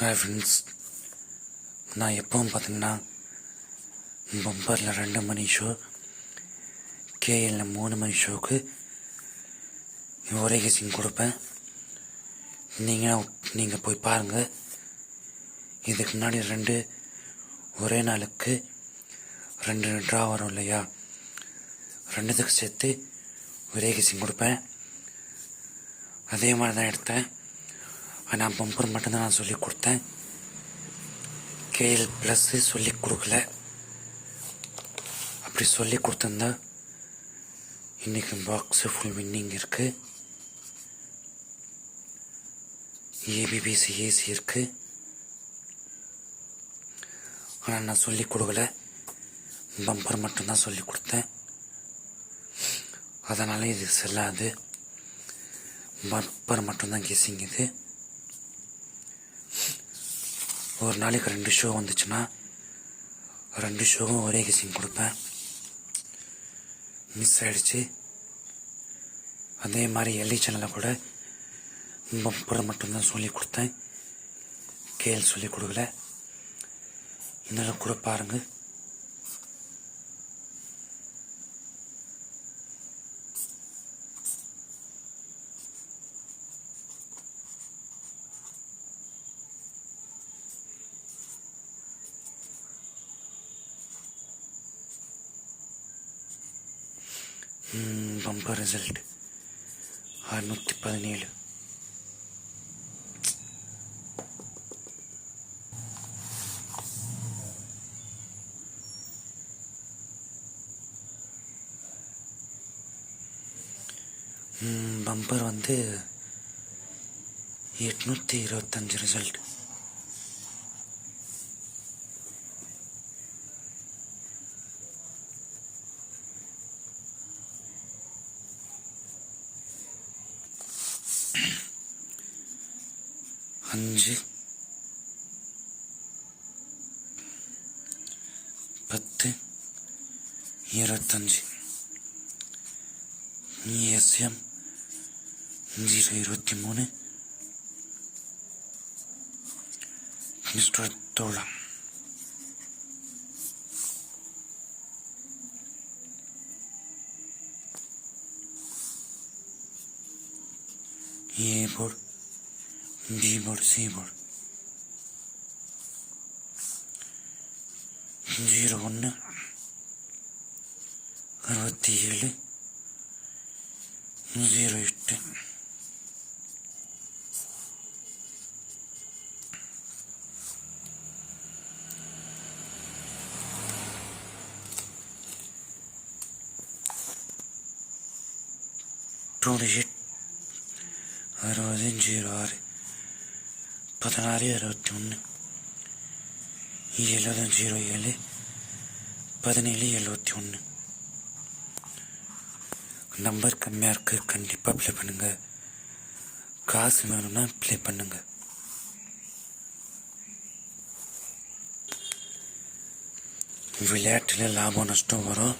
Hi friends நான் எப்பவும் பார்த்தீங்கன்னா பம்பரில் ரெண்டு மணி ஷோ கேஎல்ல மூணு மணி ஷோவுக்கு ஒரே கேசிங் கொடுப்பேன். நீங்கள் நீங்கள் போய் பாருங்கள் இதுக்கு முன்னாடி ரெண்டு ஒரே நாளுக்கு ரெண்டு ட்ரா வரும் இல்லையா? ரெண்டுத்துக்கு சேர்த்து ஒரே கேசிங் கொடுப்பேன். அதே மாதிரி தான் எடுத்தேன். ஆனால் பம்பர் மட்டும்தான் நான் சொல்லி கொடுத்தேன். கேஎல் ப்ளஸ்ஸு சொல்லி கொடுக்கல. அப்படி சொல்லி கொடுத்துருந்தா இன்றைக்கி பாக்ஸு ஃபுல் வின்னிங் இருக்குது ஏபிபிசி ஏசி இருக்குது ஆனால் நான் சொல்லி கொடுக்கல. பம்பர் மட்டும்தான் சொல்லி கொடுத்தேன். அதனால் இது செல்லாது. பம்பர் மட்டும்தான் கெஸிங் இது. ஒரு நாளைக்கு ரெண்டு ஷோ வந்துச்சுன்னா ரெண்டு ஷோவும் ஒரே கிசிங் கொடுப்பேன். மிஸ் ஆகிடுச்சு அதே மாதிரி எல்இ சேனலில் கூட பம்பர் மட்டும்தான் சொல்லி கொடுத்தேன். கேள் சொல்லி கொடுக்கல. இன்னும் கூட பாருங்கள் பம்பர் ரிசல்ட் அறுநூற்றி பதினேழு பம்பர் வந்து எட்நூற்றி இருபத்தஞ்சு ரிசல்ட் அஞ்சு. பத்து. இருபத்தஞ்சு. இஎஸ்எம் ஜீரோ இருபத்தி மூணு. மிஸ்டர் தோழம் ஏ போர்டு பி ஜீரோ ஒன்று அறுபத்தி ஏழு ஜீரோ எட்டு டூ எயிட் அறுபது ஜீரோ ஆறு பதினாறு அறுபத்தி ஒன்று எழுபது ஜீரோ ஏழு பதினேழு எழுபத்தி ஒன்று நம்பர் கம்மியாக இருக்குது கண்டிப்பாக ப்ளே பண்ணுங்கள் காசு வேணும்னா ப்ளே பண்ணுங்கள் விளையாட்டில் லாபம் நஷ்டம் வரும்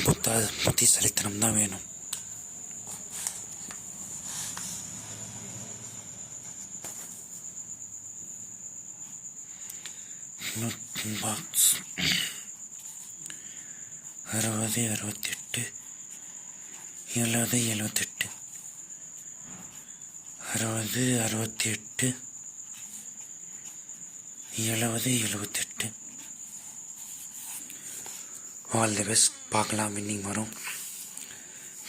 புத்தா புத்திசாலித்தனம் தான் வேணும் பாக்ஸ் அறுபது அறுபத்தெட்டு. எழுபது எழுபத்தெட்டு அறுபது அறுபத்தி எட்டு எழுபது எழுபத்தெட்டு ஆல் தி பெஸ்ட் பார்க்கலாம். வின்னிங் வரும்.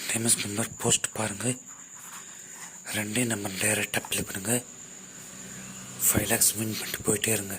ஃபேமஸ் மெம்பர் போஸ்ட் பாருங்கள் ரெண்டே நம்பர் டைரெக்டாக ப்ளே பண்ணுங்கள் ஃபைவ் லேக்ஸ் வின் பண்ணிட்டு போயிட்டே இருங்க.